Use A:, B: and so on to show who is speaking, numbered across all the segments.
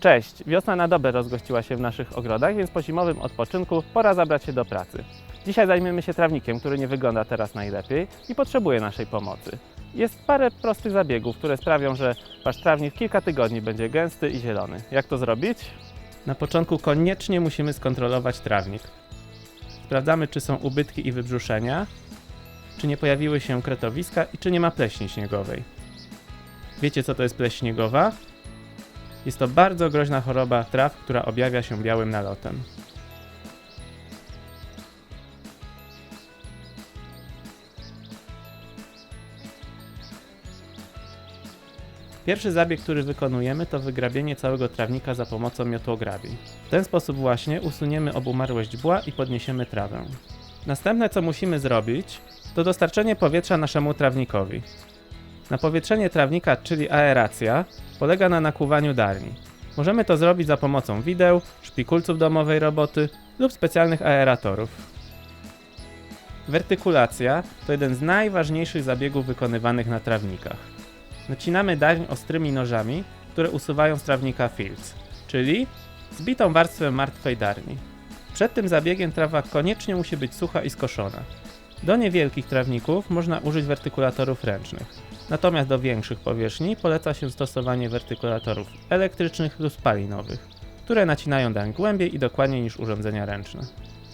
A: Cześć! Wiosna na dobre rozgościła się w naszych ogrodach, więc po zimowym odpoczynku pora zabrać się do pracy. Dzisiaj zajmiemy się trawnikiem, który nie wygląda teraz najlepiej i potrzebuje naszej pomocy. Jest parę prostych zabiegów, które sprawią, że wasz trawnik w kilka tygodni będzie gęsty i zielony. Jak to zrobić? Na początku koniecznie musimy skontrolować trawnik. Sprawdzamy, czy są ubytki i wybrzuszenia, czy nie pojawiły się kretowiska i czy nie ma pleśni śniegowej. Wiecie, co to jest pleśń śniegowa? Jest to bardzo groźna choroba traw, która objawia się białym nalotem. Pierwszy zabieg, który wykonujemy, to wygrabienie całego trawnika za pomocą miotłograbi. W ten sposób właśnie usuniemy obumarłość bła i podniesiemy trawę. Następne, co musimy zrobić, to dostarczenie powietrza naszemu trawnikowi. Napowietrzenie trawnika, czyli aeracja, polega na nakłuwaniu darni. Możemy to zrobić za pomocą wideł, szpikulców domowej roboty lub specjalnych aeratorów. Wertykulacja to jeden z najważniejszych zabiegów wykonywanych na trawnikach. Nacinamy darń ostrymi nożami, które usuwają z trawnika filc, czyli zbitą warstwę martwej darni. Przed tym zabiegiem trawa koniecznie musi być sucha i skoszona. Do niewielkich trawników można użyć wertykulatorów ręcznych. Natomiast do większych powierzchni poleca się stosowanie wertykulatorów elektrycznych lub spalinowych, które nacinają dań głębiej i dokładniej niż urządzenia ręczne.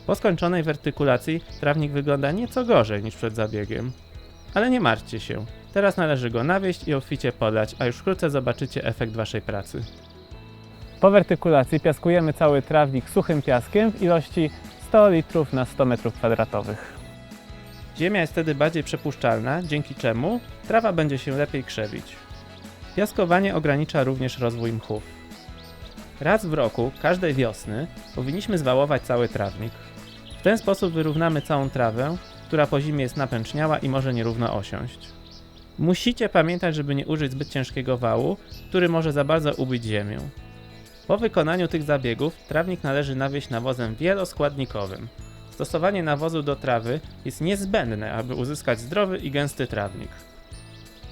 A: Po skończonej wertykulacji trawnik wygląda nieco gorzej niż przed zabiegiem. Ale nie martwcie się, teraz należy go nawieść i obficie podlać, a już wkrótce zobaczycie efekt waszej pracy. Po wertykulacji piaskujemy cały trawnik suchym piaskiem w ilości 100 litrów na 100 m2. Ziemia jest wtedy bardziej przepuszczalna, dzięki czemu trawa będzie się lepiej krzewić. Piaskowanie ogranicza również rozwój mchów. Raz w roku, każdej wiosny, powinniśmy zwałować cały trawnik. W ten sposób wyrównamy całą trawę, która po zimie jest napęczniała i może nierówno osiąść. Musicie pamiętać, żeby nie użyć zbyt ciężkiego wału, który może za bardzo ubić ziemię. Po wykonaniu tych zabiegów trawnik należy nawieść nawozem wieloskładnikowym. Stosowanie nawozu do trawy jest niezbędne, aby uzyskać zdrowy i gęsty trawnik.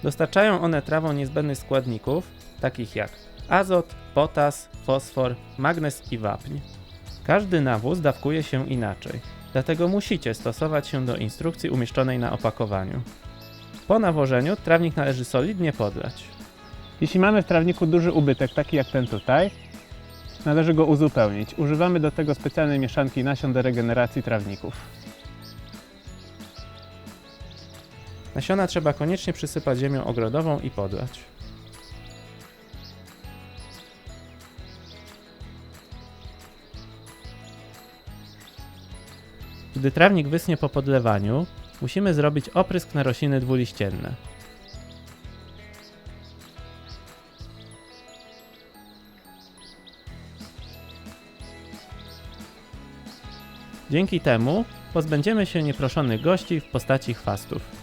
A: Dostarczają one trawom niezbędnych składników, takich jak azot, potas, fosfor, magnez i wapń. Każdy nawóz dawkuje się inaczej, dlatego musicie stosować się do instrukcji umieszczonej na opakowaniu. Po nawożeniu trawnik należy solidnie podlać. Jeśli mamy w trawniku duży ubytek, taki jak ten tutaj, należy go uzupełnić. Używamy do tego specjalnej mieszanki nasion do regeneracji trawników. Nasiona trzeba koniecznie przysypać ziemią ogrodową i podlać. Gdy trawnik wysnie po podlewaniu, musimy zrobić oprysk na rośliny dwuliścienne. Dzięki temu pozbędziemy się nieproszonych gości w postaci chwastów.